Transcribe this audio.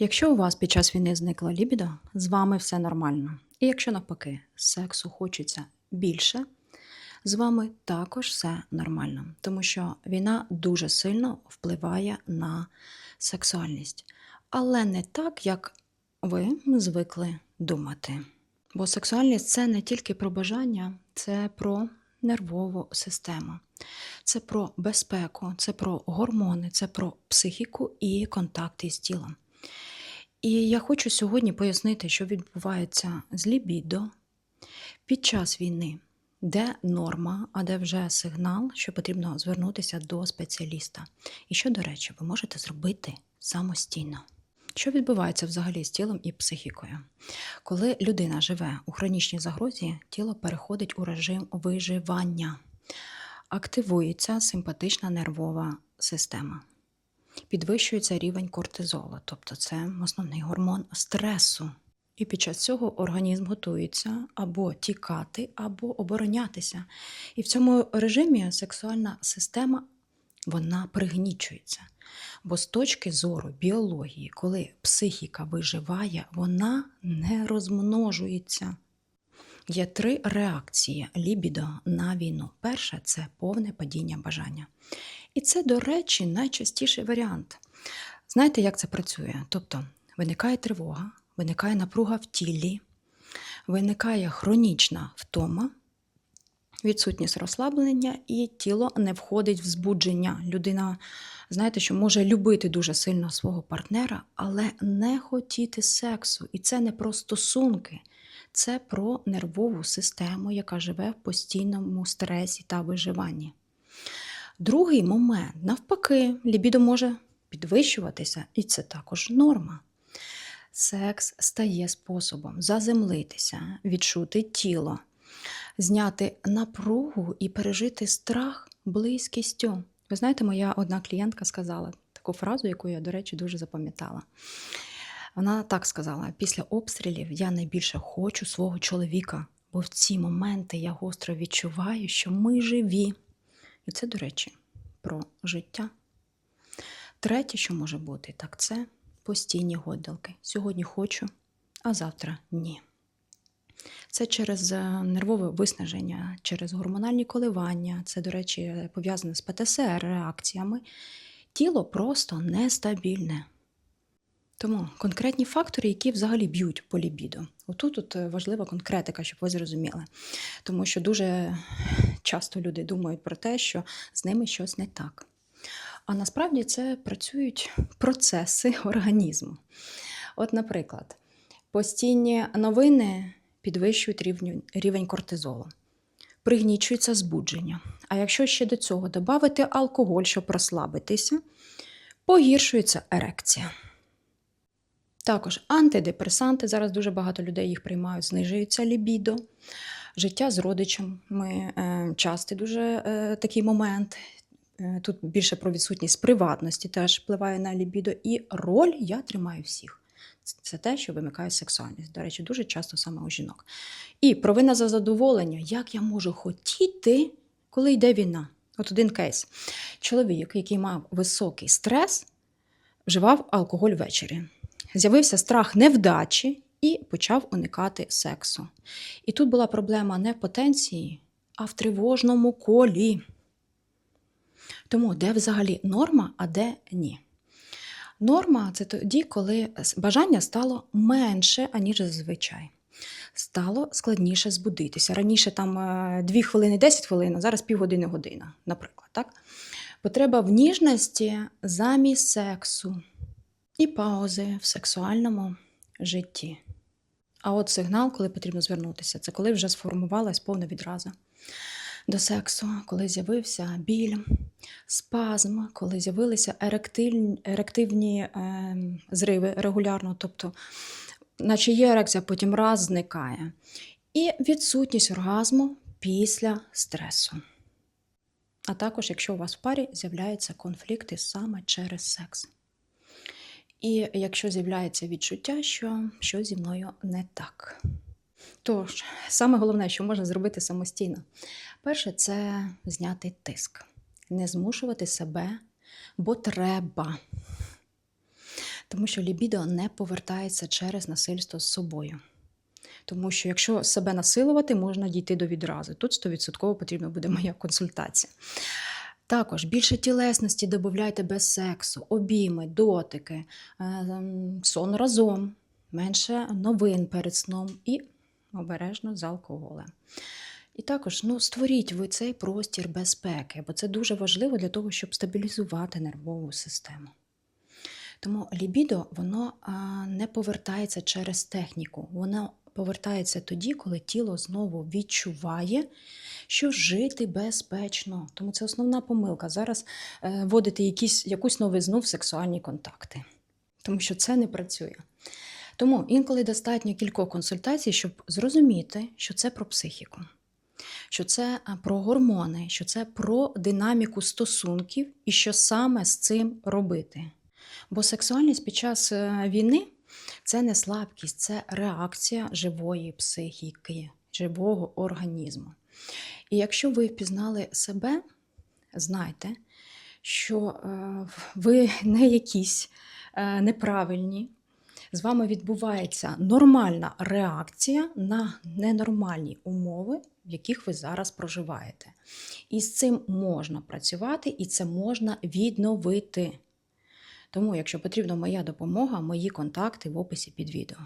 Якщо у вас під час війни зникла лібідо, з вами все нормально. І якщо навпаки сексу хочеться більше, з вами також все нормально, тому що війна дуже сильно впливає на сексуальність, але не так, як ви звикли думати. Бо сексуальність це не тільки про бажання, це про нервову систему, це про безпеку, це про гормони, це про психіку і контакти з тілом. І я хочу сьогодні пояснити, що відбувається з лібідо під час війни, де норма, а де вже сигнал, що потрібно звернутися до спеціаліста. І що, до речі, ви можете зробити самостійно. Що відбувається взагалі з тілом і психікою? Коли людина живе у хронічній загрозі, тіло переходить у режим виживання, активується симпатична нервова система, підвищується рівень кортизолу, тобто це основний гормон стресу. І під час цього організм готується або тікати, або оборонятися. І в цьому режимі сексуальна система вона пригнічується. Бо з точки зору біології, коли психіка виживає, вона не розмножується. Є три реакції лібідо на війну. Перша це повне падіння бажання. І це, до речі, найчастіший варіант. Знаєте, як це працює? Тобто виникає тривога, виникає напруга в тілі, виникає хронічна втома, відсутність розслаблення, і тіло не входить в збудження. Людина, знаєте, що може любити дуже сильно свого партнера, але не хотіти сексу. І це не про стосунки, це про нервову систему, яка живе в постійному стресі та виживанні. Другий момент, навпаки, лібідо може підвищуватися, і це також норма. Секс стає способом заземлитися, відчути тіло, зняти напругу і пережити страх близькістю. Ви знаєте, моя одна клієнтка сказала таку фразу, яку я, до речі, дуже запам'ятала. Вона так сказала: після обстрілів я найбільше хочу свого чоловіка, бо в ці моменти я гостро відчуваю, що ми живі. І це, до речі, про життя. Третє, що може бути, так це постійні гойдалки. Сьогодні хочу, а завтра ні. Це через е, нервове виснаження, через гормональні коливання. Це, до речі, пов'язане з ПТСР реакціями. Тіло просто нестабільне. Тому конкретні фактори, які взагалі б'ють по лібіду. Отут тут важлива конкретика, щоб ви зрозуміли. Тому що дуже часто люди думають про те, що з ними щось не так. А насправді це працюють процеси організму. От, наприклад, постійні новини підвищують рівень, рівень кортизолу, пригнічується збудження. А якщо ще до цього додати алкоголь, щоб розслабитися, погіршується ерекція. Також антидепресанти, зараз дуже багато людей їх приймають, знижується лібідо, життя з родичами, е, частий дуже е, такий момент. Е, Тут більше про відсутність приватності теж впливає на лібідо. І роль я тримаю всіх. Це те, що вимикає сексуальність. До речі, дуже часто саме у жінок. І провина за задоволення, як я можу хотіти, коли йде війна. От один кейс. Чоловік, який мав високий стрес, вживав алкоголь ввечері. З'явився страх невдачі і почав уникати сексу. І тут була проблема не в потенції, а в тривожному колі. Тому де взагалі норма, а де ні. Норма це тоді, коли бажання стало менше, аніж зазвичай. Стало складніше збудитися. Раніше там 2 хвилини 10 хвилин, а зараз півгодини година, наприклад. Так? Потреба в ніжності замість сексу і паузи в сексуальному житті. А от сигнал, коли потрібно звернутися, це коли вже сформувалась повна відраза до сексу, коли з'явився біль, спазм, коли з'явилися еректильні, ерективні е, зриви регулярно, тобто, наче є ерекція, потім раз зникає. І відсутність оргазму після стресу. А також, якщо у вас в парі з'являються конфлікти саме через секс. І якщо з'являється відчуття, що щось зі мною не так. Тож, саме головне, що можна зробити самостійно. Перше, це зняти тиск, не змушувати себе, бо треба. Тому що лібідо не повертається через насильство з собою. Тому що якщо себе насилувати, можна дійти до відрази. Тут 100% потрібна буде моя консультація. Також більше тілесності додавайте без сексу, обійми, дотики, е, ем, сон разом, менше новин перед сном і обережно з алкоголем. І також ну, створіть ви цей простір безпеки, бо це дуже важливо для того, щоб стабілізувати нервову систему. Тому лібідо воно а, не повертається через техніку, воно повертається тоді, коли тіло знову відчуває, що жити безпечно. Тому це основна помилка. Зараз е, вводити якісь, якусь новизну в сексуальні контакти, тому що це не працює. Тому інколи достатньо кількох консультацій, щоб зрозуміти, що це про психіку, що це про гормони, що це про динаміку стосунків і що саме з цим робити. Бо сексуальність під час е, війни це не слабкість, це реакція живої психіки, живого організму. І якщо ви впізнали себе, знайте, що е, ви не якісь е, неправильні. З вами відбувається нормальна реакція на ненормальні умови, в яких ви зараз проживаєте. І з цим можна працювати, і це можна відновити. Тому, якщо потрібна моя допомога, мої контакти в описі під відео.